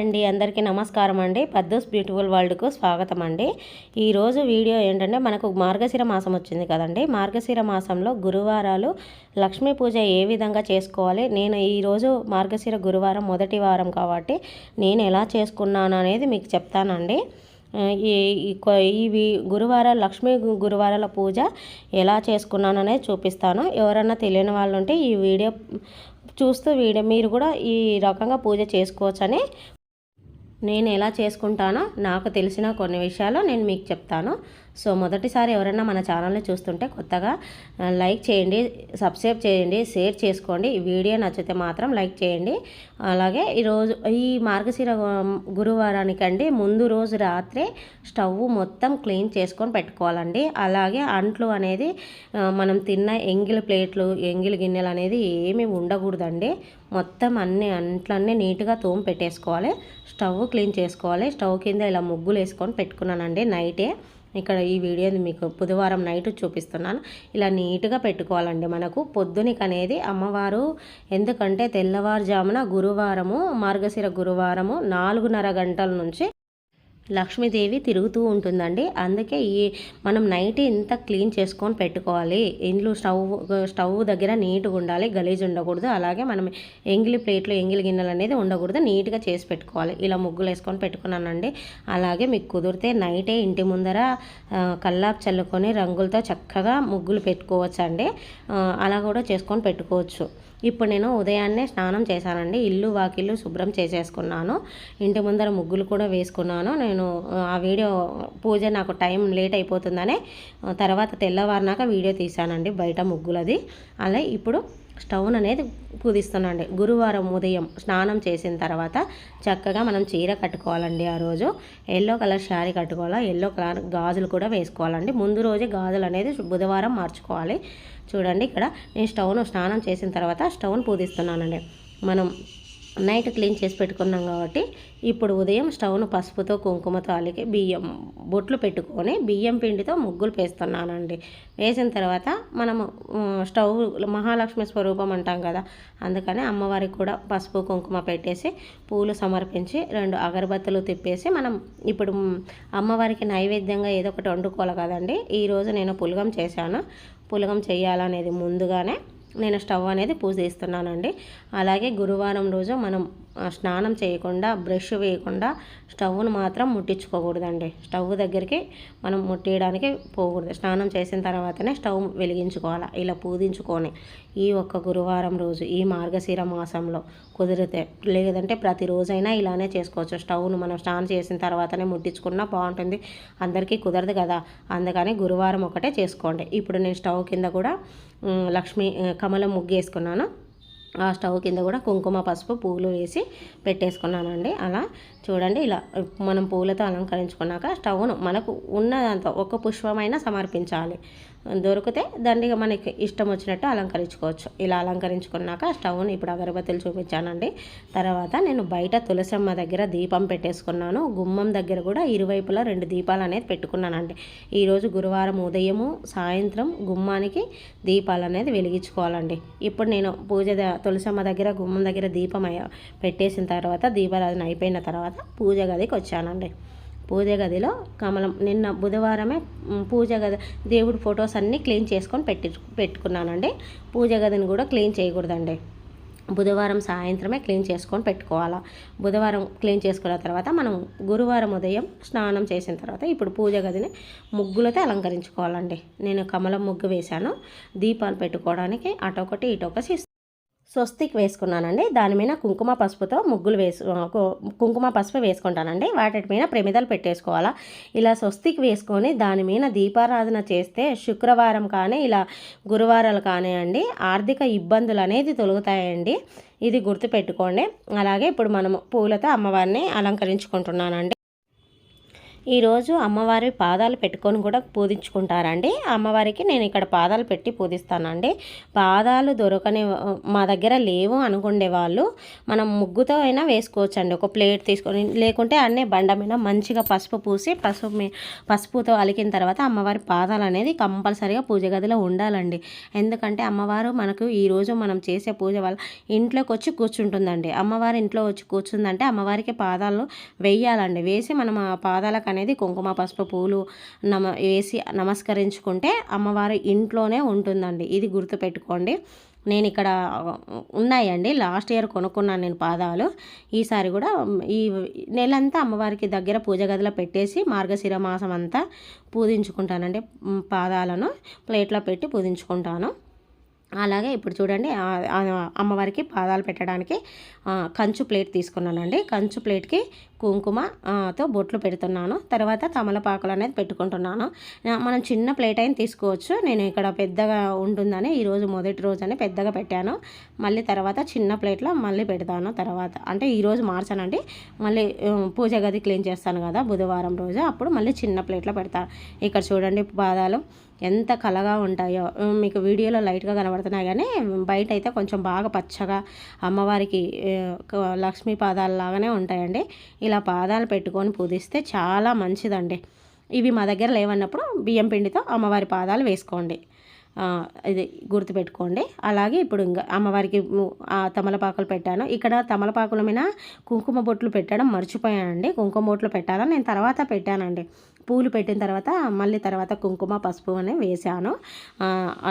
అండి. అందరికీ నమస్కారం అండి. పద్దూస్ బ్యూటిఫుల్ వరల్డ్కు స్వాగతం అండి ఈరోజు వీడియో ఏంటంటే మనకు మార్గశిర మాసం వచ్చింది కదండి. మార్గశిర మాసంలో గురువారాలు లక్ష్మీ పూజ ఏ విధంగా చేసుకోవాలి? నేను ఈరోజు మార్గశిర గురువారం మొదటి వారం కాబట్టి నేను ఎలా చేసుకున్నాను అనేది మీకు చెప్తానండి. ఈ ఈ ఇవి గురువారాల లక్ష్మీ గురువారాల పూజ ఎలా చేసుకున్నాను అనేది చూపిస్తాను. ఎవరన్నా తెలియని వాళ్ళు ఉంటే ఈ వీడియో చూస్తూ వీడియో మీరు కూడా ఈ రకంగా పూజ చేసుకోవచ్చని నేను ఎలా చేసుకుంటానో నాకు తెలిసిన కొన్ని విషయాలు నేను మీకు చెప్తాను. సో మొదటిసారి ఎవరైనా మన ఛానల్ని చూస్తుంటే కొత్తగా లైక్ చేయండి సబ్స్క్రైబ్ చేయండి షేర్ చేసుకోండి. ఈ వీడియో నచ్చితే మాత్రం లైక్ చేయండి. అలాగే ఈరోజు ఈ మార్గశిర గురువారానికండి ముందు రోజు రాత్రే స్టవ్ మొత్తం క్లీన్ చేసుకొని పెట్టుకోవాలండి. అలాగే అంట్లు అనేది మనం తిన్న ఎంగిలి ప్లేట్లు ఎంగిలి గిన్నెలు అనేది ఏమీ ఉండకూడదండి. మొత్తం అన్ని అంట్లన్నీ నీట్గా తోము పెట్టేసుకోవాలి. స్టవ్ క్లీన్ చేసుకోవాలి. స్టవ్ కింద ఇలా ముగ్గులు వేసుకొని పెట్టుకున్నానండి నైటే. ఇక్కడ ఈ వీడియోని మీకు బుధవారం నైట్ చూపిస్తున్నాను. ఇలా నీట్గా పెట్టుకోవాలండి మనకు. పొద్దునిక అనేది అమ్మవారు ఎందుకంటే తెల్లవారుజామున గురువారము మార్గశిర గురువారము నాలుగున్నర గంటల నుంచి లక్ష్మీదేవి తిరుగుతూ ఉంటుందండి. అందుకే ఈ మనం నైట్ ఇంత క్లీన్ చేసుకొని పెట్టుకోవాలి. ఇండ్లు స్టవ్ స్టవ్ దగ్గర నీట్గా ఉండాలి. గలీజ్ ఉండకూడదు. అలాగే మనం ఎంగిలి ప్లేట్లు ఎంగిలి గిన్నెలు అనేది ఉండకూడదు. నీట్గా చేసి పెట్టుకోవాలి. ఇలా ముగ్గులు వేసుకొని పెట్టుకున్నానండి. అలాగే మీకు కుదిరితే నైటే ఇంటి ముందర కల్లాపు చల్లుకొని రంగులతో చక్కగా ముగ్గులు పెట్టుకోవచ్చండి. అలా కూడా చేసుకొని పెట్టుకోవచ్చు. ఇప్పుడు నేను ఉదయాన్నే స్నానం చేశానండి. ఇల్లు వాకిల్లు శుభ్రం చేసేసుకున్నాను. ఇంటి ముందర ముగ్గులు కూడా వేసుకున్నాను. నేను ఆ వీడియో పూజ నాకు టైం లేట్ అయిపోతుందనే తర్వాత తెల్లవారినాక వీడియో తీశానండి బయట ముగ్గులది. అలా ఇప్పుడు స్టవ్ అనేది కుదిస్తున్నాండి గురువారం ఉదయం స్నానం చేసిన తర్వాత చక్కగా మనం చీర కట్టుకోవాలండి ఆ రోజు. ఎల్లో కలర్ శారీ కట్టుకోవాలా? ఎల్లో కలర్ గాజులు కూడా వేసుకోవాలండి. ముందు రోజే గాజులు అనేది బుధవారం మార్చుకోవాలి. చూడండి ఇక్కడ నేను స్టవ్ను స్నానం చేసిన తర్వాత స్టవ్ను పూజిస్తున్నానండి మనం నైట్ క్లీన్ చేసి పెట్టుకున్నాం కాబట్టి ఇప్పుడు ఉదయం స్టవ్ను పసుపుతో కుంకుమతో అలికి బియ్యం బొట్లు పెట్టుకొని బియ్యం పిండితో ముగ్గులు వేస్తున్నానండి వేసిన తర్వాత మనము స్టవ్ మహాలక్ష్మి స్వరూపం అంటాం కదా అందుకని అమ్మవారికి కూడా పసుపు కుంకుమ పెట్టేసి పూలు సమర్పించి రెండు అగరబత్తులు తిప్పేసి మనం ఇప్పుడు అమ్మవారికి నైవేద్యంగా ఏదో ఒకటి వండుకోవాలి కదండి. ఈరోజు నేను పులగం చేశాను. పులగం చేయాలనేది ముందుగానే నేను స్టవ్ అనేది పూజిస్తున్నానండి అలాగే గురువారం రోజు మనం స్నానం చేయకుండా బ్రష్ వేయకుండా స్టవ్ను మాత్రం ముట్టించుకోకూడదండి. స్టవ్ దగ్గరికి మనం ముట్టియడానికి పోకూడదు. స్నానం చేసిన తర్వాతనే స్టవ్ వెలిగించుకోవాలి. ఇలా పూజించుకొని ఈ ఒక్క గురువారం రోజు ఈ మార్గశిర మాసంలో కుదిరితే లేదంటే ప్రతిరోజైనా ఇలానే చేసుకోవచ్చు. స్టవ్ను మనం స్నానం చేసిన తర్వాతనే ముట్టించుకున్నా బాగుంటుంది. అందరికీ కుదరదు కదా. అందుకని గురువారం ఒకటే చేసుకోండి. ఇప్పుడు నేను స్టవ్ కింద కూడా లక్ష్మీ కమలం ముగ్గు వేసుకున్నాను ఆ స్టవ్ కింద కూడా కుంకుమ పసుపు పూలు వేసి పెట్టేసుకున్నానండి అలా చూడండి ఇలా మనం పూలతో అలంకరించుకున్నాక స్టవ్ను మనకు ఉన్న దాంతో ఒక పుష్పమైనా సమర్పించాలి. దొరికితే దండిగా మనకి ఇష్టం వచ్చినట్టు అలంకరించుకోవచ్చు. ఇలా అలంకరించుకున్నాక స్టవ్ని ఇప్పుడు అగరబత్తులు చూపించానండి. తర్వాత నేను బయట తులసమ్మ దగ్గర దీపం పెట్టేసుకున్నాను. గుమ్మం దగ్గర కూడా ఇరువైపులా రెండు దీపాలు అనేది పెట్టుకున్నానండి. ఈరోజు గురువారం ఉదయము సాయంత్రం గుమ్మానికి దీపాలు అనేది వెలిగించుకోవాలండి. ఇప్పుడు నేను పూజ తులసమ్మ దగ్గర గుమ్మం దగ్గర దీపం పెట్టేసిన తర్వాత దీపారాధన అయిపోయిన తర్వాత పూజ గదికి వచ్చానండి. పూజ గదిలో కమలం నిన్న బుధవారమే పూజ గది దేవుడి ఫొటోస్ అన్నీ క్లీన్ చేసుకొని పెట్టి పెట్టుకున్నానండి. పూజ గదిని కూడా క్లీన్ చేయకూడదండి. బుధవారం సాయంత్రమే క్లీన్ చేసుకొని పెట్టుకోవాలా. బుధవారం క్లీన్ చేసుకున్న తర్వాత మనం గురువారం ఉదయం స్నానం చేసిన తర్వాత ఇప్పుడు పూజ గదిని ముగ్గులతో అలంకరించుకోవాలండి. నేను కమలం ముగ్గు వేశాను. దీపాలు పెట్టుకోవడానికి అటొకటి ఇటొకటి స్వస్తిక్ వేసుకున్నానండి. దాని మీద కుంకుమ పసుపుతో ముగ్గులు వేసు కు- కుంకుమ పసుపు వేసుకుంటానండి. వాటి మీద ప్రమిదలు పెట్టేసుకోవాలా. ఇలా స్వస్తిక్ వేసుకొని దాని మీద దీపారాధన చేస్తే శుక్రవారం కానీ ఇలా గురువారాలు కానివ్వండి ఆర్థిక ఇబ్బందులు అనేది తొలుగుతాయండి. ఇది గుర్తుపెట్టుకోండి. అలాగే ఇప్పుడు మనము పూలతో అమ్మవారిని అలంకరించుకుంటున్నానండి. ఈరోజు అమ్మవారి పాదాలు పెట్టుకొని కూడా పూజించుకుంటారండి. అమ్మవారికి నేను ఇక్కడ పాదాలు పెట్టి పూజిస్తానండి. పాదాలు దొరకని మా దగ్గర లేవు అనుకునే వాళ్ళు మనం ముగ్గుతో అయినా వేసుకోవచ్చండి. ఒక ప్లేట్ తీసుకొని లేకుంటే అన్నీ బండ మీద మంచిగా పసుపు పూసి పసుపు పసుపుతో అలికిన తర్వాత అమ్మవారి పాదాలు అనేది కంపల్సరీగా పూజ గదిలో ఉండాలండి. ఎందుకంటే అమ్మవారు మనకు ఈరోజు మనం చేసే పూజ వల్ల ఇంట్లోకి వచ్చి కూర్చుంటుందండి. అమ్మవారి ఇంట్లో వచ్చి కూర్చుందంటే అమ్మవారికి పాదాలు వేయాలండి. వేసి మనం ఆ పాదాలకు అనేది కుంకుమ పసుపు పూలు నమ వేసి నమస్కరించుకుంటే అమ్మవారి ఇంట్లోనే ఉంటుందండి. ఇది గుర్తుపెట్టుకోండి. నేను ఇక్కడ ఉన్నాయండి. లాస్ట్ ఇయర్ కొనుక్కున్నాను నేను పాదాలు. ఈసారి కూడా ఈ నెలంతా అమ్మవారికి దగ్గర పూజ గదిలో పెట్టేసి మార్గశిర మాసం అంతా పూజించుకుంటానండి. పాదాలను ప్లేట్లో పెట్టి పూజించుకుంటాను. అలాగే ఇప్పుడు చూడండి అమ్మవారికి పాదాలు పెట్టడానికి కంచు ప్లేట్ తీసుకున్నానండి. కంచు ప్లేట్కి కుంకుమతో బొట్లు పెడుతున్నాను. తర్వాత తమలపాకులు అనేది పెట్టుకుంటున్నాను. మనం చిన్న ప్లేట్ అయినా తీసుకోవచ్చు. నేను ఇక్కడ పెద్దగా ఉంటుందని ఈరోజు మొదటి రోజు అని పెద్దగా పెట్టాను. మళ్ళీ తర్వాత చిన్న ప్లేట్లో మళ్ళీ పెడతాను తర్వాత. అంటే ఈరోజు మార్చానండి. మళ్ళీ పూజ గది క్లీన్ చేస్తాను కదా బుధవారం రోజు. అప్పుడు మళ్ళీ చిన్న ప్లేట్లో పెడతాను ఇక్కడ చూడండి పాదాలు ఎంత కలగా ఉంటాయో. మీకు వీడియోలో లైట్గా కనబడుతున్నాయి కానీ బయట అయితే కొంచెం బాగా పచ్చగా అమ్మవారికి లక్ష్మీ పాదాలు లాగానే ఉంటాయండి. ఇలా పాదాలు పెట్టుకొని పూజిస్తే చాలా మంచిదండి. ఇవి మా దగ్గర లేవన్నప్పుడు బియ్యం పిండితో అమ్మవారి పాదాలు వేసుకోండి. ఇది గుర్తుపెట్టుకోండి. అలాగే ఇప్పుడు ఇంకా అమ్మవారికి తమలపాకులు పెట్టాను. ఇక్కడ తమలపాకుల మీద కుంకుమ బొట్లు పెట్టడం మర్చిపోయానండి. కుంకుమ బొట్లు పెట్టాలని నేను తర్వాత పెట్టానండి. పూలు పెట్టిన తర్వాత మళ్ళీ తర్వాత కుంకుమ పసుపు అని వేసాను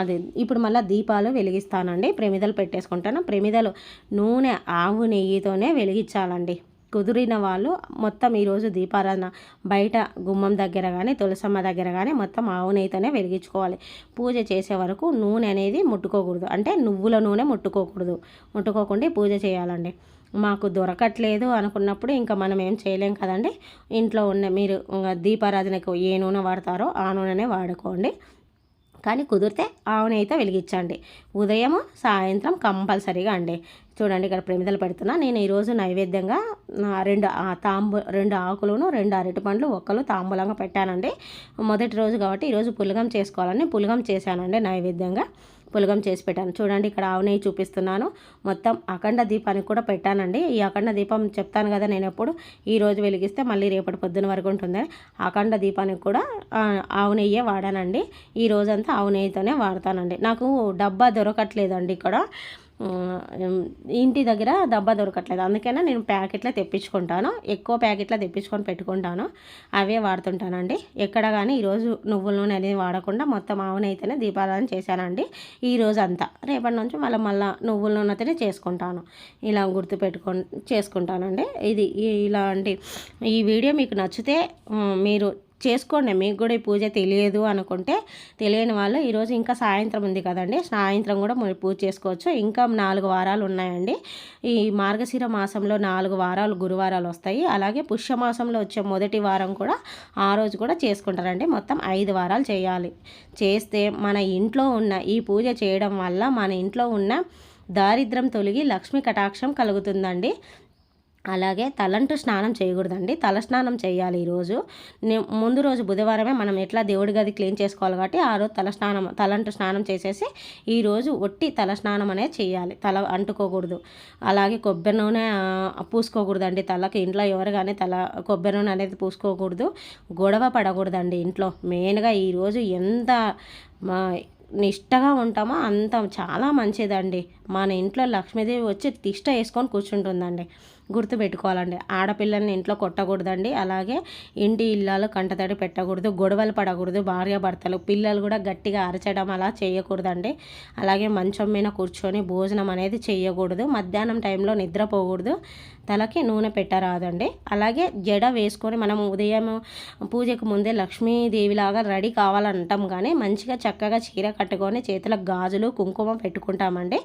అది ఇప్పుడు మళ్ళీ దీపాలు వెలిగిస్తానండి. ప్రమిదలు పెట్టేసుకుంటాను. ప్రమిదలు నూనె ఆవు నెయ్యితోనే వెలిగించాలండి. కుదిరిన వాళ్ళు మొత్తం ఈరోజు దీపారాధన బయట గుమ్మం దగ్గర కానీ తులసమ్మ దగ్గర కానీ మొత్తం ఆవు నెయ్యితోనే వెలిగించుకోవాలి. పూజ చేసే వరకు నూనె అనేది ముట్టుకోకూడదు. అంటే నువ్వుల నూనె ముట్టుకోకూడదు. ముట్టుకోకుండా పూజ చేయాలండి. మాకు దొరకట్లేదు అనుకున్నప్పుడు ఇంకా మనం ఏం చేయలేం కదండి. ఇంట్లో ఉన్న మీరు దీపారాధనకు ఏ నూనె వాడతారో ఆ నూనెనే వాడుకోండి. కానీ కుదిరితే ఆవుని అయితే వెలిగించండి. ఉదయం సాయంత్రం కంపల్సరీగా అండి. చూడండి ఇక్కడ ప్రమిదలు పెడుతున్నా. నేను ఈరోజు నైవేద్యంగా రెండు తాంబు రెండు ఆకులను రెండు అరటి పండ్లు ఒక్కలు తాంబూలంగా పెట్టానండి. మొదటి రోజు కాబట్టి ఈరోజు పులగం చేసుకోవాలని పులగం చేశానండి నైవేద్యంగా. పులగం చేసి పెట్టాను. చూడండి ఇక్కడ ఆవు నెయ్యి చూపిస్తున్నాను. మొత్తం అఖండ దీపానికి కూడా పెట్టానండి. ఈ అఖండ దీపం చెప్తాను కదా నేను ఎప్పుడు? ఈ రోజు వెలిగిస్తే మళ్ళీ రేపటి పొద్దున వరకు ఉంటుంది. అఖండ దీపానికి కూడా ఆవు నెయ్యే వాడానండి. ఈ రోజంతా ఆవు నెయ్యితోనే వాడతానండి. నాకు డబ్బా దొరకట్లేదండి ఇక్కడ. ఇంటి దగ్గర దబ్బా దొరకట్లేదు. అందుకనే నేను ప్యాకెట్లో తెప్పించుకుంటాను. ఎక్కువ ప్యాకెట్లో తెప్పించుకొని పెట్టుకుంటాను. అవే వాడుతుంటానండి. ఎక్కడ కానీ ఈరోజు నువ్వుల నూనె అనేది వాడకుండా మొత్తం ఆవునైతేనే దీపారాధన చేశానండి. ఈరోజు అంతా రేపటి నుంచి మళ్ళీ మళ్ళీ నువ్వుల నూనెతోనే చేసుకుంటాను. ఇలా గుర్తు పెట్టుకొని చేసుకుంటానండి. ఇది ఇలాంటి ఈ వీడియో మీకు నచ్చితే మీరు చేసుకోండి. మీకు కూడా ఈ పూజ తెలియదు అనుకుంటే తెలియని వాళ్ళు ఈరోజు ఇంకా సాయంత్రం ఉంది కదండి. సాయంత్రం కూడా మీరు పూజ చేసుకోవచ్చు. ఇంకా నాలుగు వారాలు ఉన్నాయండి. ఈ మార్గశిర మాసంలో నాలుగు వారాలు గురువారాలు వస్తాయి. అలాగే పుష్యమాసంలో వచ్చే మొదటి వారం కూడా ఆ రోజు కూడా చేసుకుంటారండి. మొత్తం ఐదు వారాలు చేయాలి. చేస్తే మన ఇంట్లో ఉన్న ఈ పూజ చేయడం వల్ల మన ఇంట్లో ఉన్న దారిద్రం తొలగి లక్ష్మీ కటాక్షం కలుగుతుందండి. అలాగే తలంటు స్నానం చేయకూడదండి. తల స్నానం చేయాలి ఈరోజు. ముందు రోజు బుధవారమే మనం ఎట్లా దేవుడి గది క్లీన్ చేసుకోవాలి కాబట్టి ఆ రోజు తల స్నానం తలంటు స్నానం చేసేసి ఈరోజు ఒట్టి తల స్నానం అనేది చేయాలి. తల అంటుకోకూడదు. అలాగే కొబ్బరి నూనె పూసుకోకూడదండి తలకి. ఇంట్లో ఎవరు కానీ తల కొబ్బరి నూనె అనేది పూసుకోకూడదు. గొడవ పడకూడదండి ఇంట్లో. మెయిన్గా ఈరోజు ఎంత మా నిష్టగా ఉంటామో అంత చాలా మంచిదండి. మన ఇంట్లో లక్ష్మీదేవి వచ్చి తిష్ట వేసుకొని కూర్చుంటుందండి. గుర్తుపెట్టుకోవాలండి. ఆడపిల్లల్ని ఇంట్లో కొట్టకూడదండి. అలాగే ఇంటి ఇల్లాలు కంటతడి పెట్టకూడదు గొడవలు పడకూడదు భార్యాభర్తలు పిల్లలు కూడా గట్టిగా అరచడం అలా చేయకూడదండి. అలాగే మంచం మీద కూర్చొని భోజనం అనేది చేయకూడదు. మధ్యాహ్నం టైంలో నిద్రపోకూడదు తలకి నూనె పెట్టరాదండి. అలాగే జడ వేసుకొని మనం ఉదయం పూజకు ముందే లక్ష్మీదేవిలాగా రెడీ కావాలంటాం కానీ మంచిగా చక్కగా చీర కట్టుకొని చేతులకు గాజులు కుంకుమ పెట్టుకుంటామండి.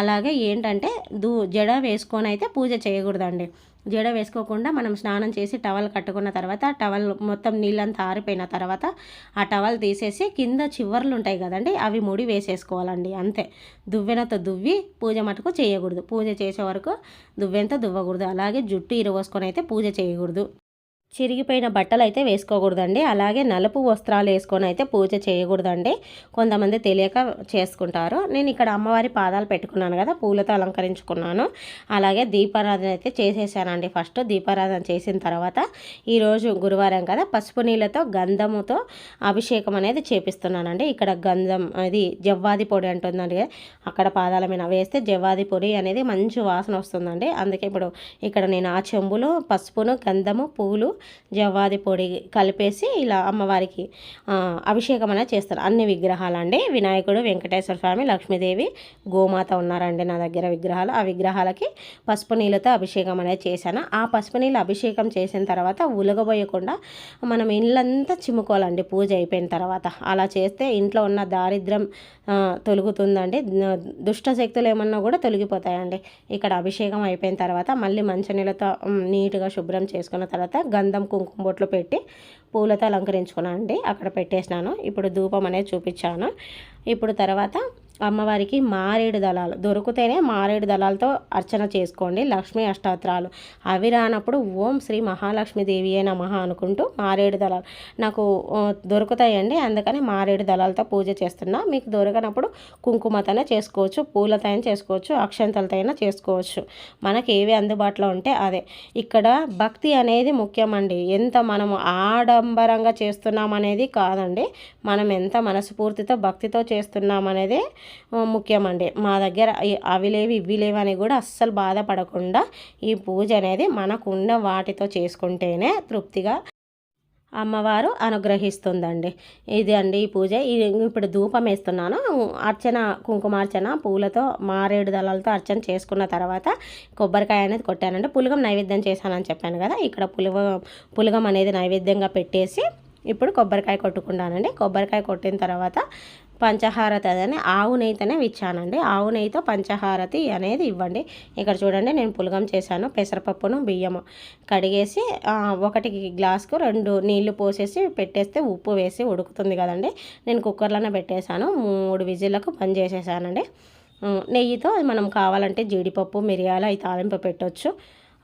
అలాగే ఏంటంటే దూ జడ వేసుకొని అయితే పూజ చేయకూడదు అండి జడ వేసుకోకుండా మనం స్నానం చేసి టవల్ కట్టుకున్న తర్వాత టవల్ మొత్తం నీళ్ళంతా ఆరిపోయిన తర్వాత ఆ టవల్ తీసేసి కింద చివర్లు ఉంటాయి కదండి అవి ముడి వేసేసుకోవాలండి అంతే. దువ్వెనతో దువ్వి పూజ మటుకు చేయకూడదు. పూజ చేసే వరకు దువ్వెనతో దువ్వకూడదు. అలాగే జుట్టు ఇరవోసుకొని అయితే పూజ చేయకూడదు. చిరిగిపోయిన బట్టలు అయితే వేసుకోకూడదండి. అలాగే నలుపు వస్త్రాలు వేసుకొని అయితే పూజ చేయకూడదండి. కొంతమంది తెలియక చేసుకుంటారు. నేను ఇక్కడ అమ్మవారి పాదాలు పెట్టుకున్నాను కదా పూలతో అలంకరించుకున్నాను. అలాగే దీపారాధన అయితే చేసేసానండి. ఫస్ట్ దీపారాధన చేసిన తర్వాత ఈరోజు గురువారం కదా పసుపు నీళ్ళతో గంధముతో అభిషేకం అనేది చేపిస్తున్నానండి. ఇక్కడ గంధం అది జవ్వాది పొడి అంటుందండి అక్కడ పాదాల మీద వేస్తే జవ్వాది పొడి అనేది మంచి వాసన వస్తుందండి. అందుకే ఇప్పుడు ఇక్కడ నేను ఆ చెంబులో పసుపును గంధము పూలు జవ్వాది పొడి కలిపేసి ఇలా అమ్మవారికి అభిషేకం అనేది చేస్తారు. అన్ని విగ్రహాలండి. వినాయకుడు వెంకటేశ్వర స్వామి లక్ష్మీదేవి గోమాత ఉన్నారండి నా దగ్గర విగ్రహాలు. ఆ విగ్రహాలకి పసుపు నీళ్ళతో అభిషేకం అనేది చేశాను. ఆ పసుపు నీళ్ళు అభిషేకం చేసిన తర్వాత ఉలగబోయకుండా మనం ఇళ్ళంతా చిమ్ముకోవాలండి. పూజ అయిపోయిన తర్వాత. అలా చేస్తే ఇంట్లో ఉన్న దారిద్ర్యం తొలుగుతుందండి. దుష్ట శక్తులు ఏమన్నా కూడా తొలగిపోతాయండి. ఇక్కడ అభిషేకం అయిపోయిన తర్వాత మళ్ళీ మంచినీళ్ళతో నీట్గా శుభ్రం చేసుకున్న తర్వాత గంధ కుంకుమ బొట్లు పెట్టి పూలతో అలంకరించుకున్నాను అండి అక్కడ పెట్టేసినాను. ఇప్పుడు ధూపం అనేది చూపించాను. ఇప్పుడు తర్వాత అమ్మవారికి మారేడు దళాలు. దొరికితేనే మారేడు దళాలతో అర్చన చేసుకోండి. లక్ష్మీ అష్టాత్రాలు అవి రానప్పుడు ఓం శ్రీ మహాలక్ష్మీదేవి అయిన మహా అనుకుంటూ మారేడు దళాలు. నాకు దొరుకుతాయండి. అందుకని మారేడు దళాలతో పూజ చేస్తున్నా. మీకు దొరకనప్పుడు కుంకుమతోనే చేసుకోవచ్చు పూలతైనా చేసుకోవచ్చు అక్షంతలతో చేసుకోవచ్చు. మనకి ఏవి అందుబాటులో ఉంటే అదే. ఇక్కడ భక్తి అనేది ముఖ్యమండి. ఎంత మనము ఆడంబరంగా చేస్తున్నాం అనేది కాదండి. మనం ఎంత మనస్ఫూర్తితో భక్తితో చేస్తున్నాం అనేది ముఖ్యమండి. మా దగ్గర అవి లేవు ఇవి లేవు అని కూడా అస్సలు బాధపడకుండా ఈ పూజ అనేది మనకున్న వాటితో చేసుకుంటేనే తృప్తిగా అమ్మవారు అనుగ్రహిస్తుందండి. ఇది అండి ఈ పూజ. ఇప్పుడు ధూపం వేస్తున్నాను. అర్చన కుంకుమార్చన పూలతో మారేడు దళాలతో అర్చన చేసుకున్న తర్వాత కొబ్బరికాయ అనేది కొట్టానండి. పులగం నైవేద్యం చేశానని చెప్పాను కదా ఇక్కడ పులగ పులగం అనేది నైవేద్యంగా పెట్టేసి ఇప్పుడు కొబ్బరికాయ కొట్టుకున్నానండి కొబ్బరికాయ కొట్టిన తర్వాత పంచహారతి అదని ఆవు నెయ్యితోనే ఇచ్చానండి ఆవు నెయ్యితో పంచహారతి అనేది ఇవ్వండి. ఇక్కడ చూడండి నేను పులగం చేశాను పెసరపప్పును బియ్యము కడిగేసి ఒకటి గ్లాస్కు రెండు నీళ్ళు పోసేసి పెట్టేస్తే ఉప్పు వేసి ఉడుకుతుంది కదండి. నేను కుక్కర్లోనే పెట్టేశాను మూడు విజిల్లకు బంద్ చేసేసానండి. నెయ్యితో మనం కావాలంటే జీడిపప్పు మిరియాలు అవి తాలింపు పెట్టవచ్చు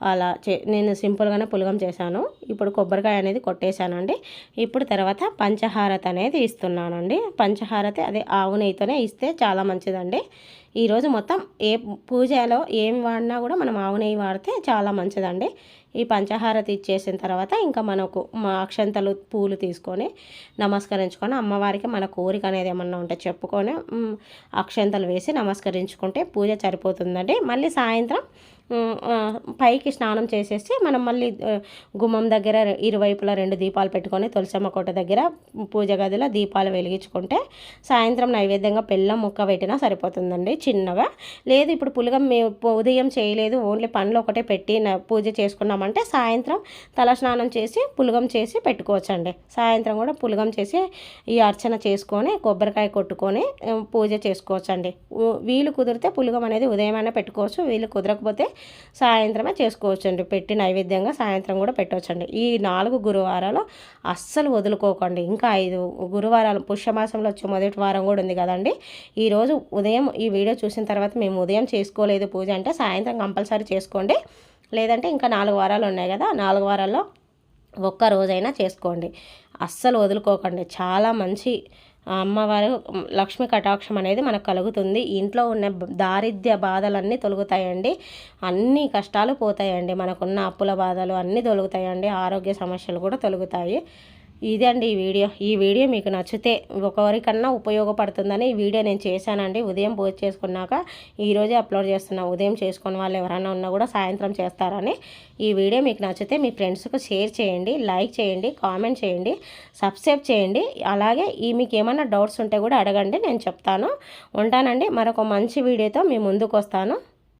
అలా చే నేను సింపుల్గానే పులగం చేశాను. ఇప్పుడు కొబ్బరికాయ అనేది కొట్టేశానండి ఇప్పుడు తర్వాత పంచహారత అనేది ఇస్తున్నానండి. పంచహారతి అదే ఆవు నెయ్యితోనే ఇస్తే చాలా మంచిదండి. ఈరోజు మొత్తం ఏ పూజలో ఏం వాడినా కూడా మనం ఆవు నెయ్యి వాడితే చాలా మంచిదండి. ఈ పంచహారతి ఇచ్చేసిన తర్వాత ఇంకా మనకు మా అక్షంతలు పూలు తీసుకొని నమస్కరించుకొని అమ్మవారికి మన కోరిక అనేది ఏమన్నా ఉంటే చెప్పుకొని అక్షంతలు వేసి నమస్కరించుకుంటే పూజ సరిపోతుందండి. మళ్ళీ సాయంత్రం పైకి స్నానం చేసేసి మనం మళ్ళీ గుమ్మం దగ్గర ఇరువైపులా రెండు దీపాలు పెట్టుకొని తులసమ్మ కోట దగ్గర పూజ గదిలో దీపాలు వెలిగించుకుంటే సాయంత్రం నైవేద్యంగా బెల్లం ముక్క పెట్టినా సరిపోతుందండి చిన్నగా. లేదు ఇప్పుడు పులగం ఉదయం చేయలేదు ఓన్లీ పండ్లు ఒకటే పెట్టి పూజ చేసుకున్నామంటే సాయంత్రం తలస్నానం చేసి పులగం చేసి పెట్టుకోవచ్చండి. సాయంత్రం కూడా పులగం చేసి ఈ అర్చన చేసుకొని కొబ్బరికాయ కొట్టుకొని పూజ చేసుకోవచ్చండి. వీలు కుదిరితే పులగం అనేది ఉదయమైనా పెట్టుకోవచ్చు వీలు కుదరకపోతే సాయంత్రమే చేసుకోవచ్చండి. పెట్టి నైవేద్యంగా సాయంత్రం కూడా పెట్టవచ్చండి. ఈ నాలుగు గురువారాలు అస్సలు వదులుకోకండి. ఇంకా ఐదు గురువారాలు పుష్యమాసంలో వచ్చే మొదటి వారం కూడా ఉంది కదండి. ఈరోజు ఉదయం ఈ వీడియో చూసిన తర్వాత మేము ఉదయం చేసుకోలేదు పూజ అంటే సాయంత్రం కంపల్సరీ చేసుకోండి. లేదంటే ఇంకా నాలుగు వారాలు ఉన్నాయి కదా నాలుగు వారాల్లో ఒక్క రోజైనా చేసుకోండి. అస్సలు వదులుకోకండి. చాలా మంచి అమ్మవారు లక్ష్మి కటాక్షం అనేది మనకు కలుగుతుంది. ఇంట్లో ఉన్న దారిద్ర్య బాధలన్నీ తొలుగుతాయండి. అన్ని కష్టాలు పోతాయండి. మనకున్న అప్పుల బాధలు అన్నీ తొలుగుతాయండి. ఆరోగ్య సమస్యలు కూడా తొలుగుతాయి. ఇదే అండి ఈ వీడియో. ఈ వీడియో మీకు నచ్చితే ఒకరికన్నా ఉపయోగపడుతుందని ఈ వీడియో నేను చేశానండి. ఉదయం పూజ చేసుకున్నాక ఈరోజే అప్లోడ్ చేస్తున్నా. ఉదయం చేసుకున్న వాళ్ళు ఎవరైనా ఉన్నా కూడా సాయంత్రం చేస్తారని ఈ వీడియో మీకు నచ్చితే మీ ఫ్రెండ్స్కు షేర్ చేయండి లైక్ చేయండి కామెంట్ చేయండి సబ్స్క్రైబ్ చేయండి. అలాగే ఈ మీకు ఏమైనా డౌట్స్ ఉంటే కూడా అడగండి నేను చెప్తాను. ఉంటానండి. మరొక మంచి వీడియోతో మీ ముందుకు వస్తాను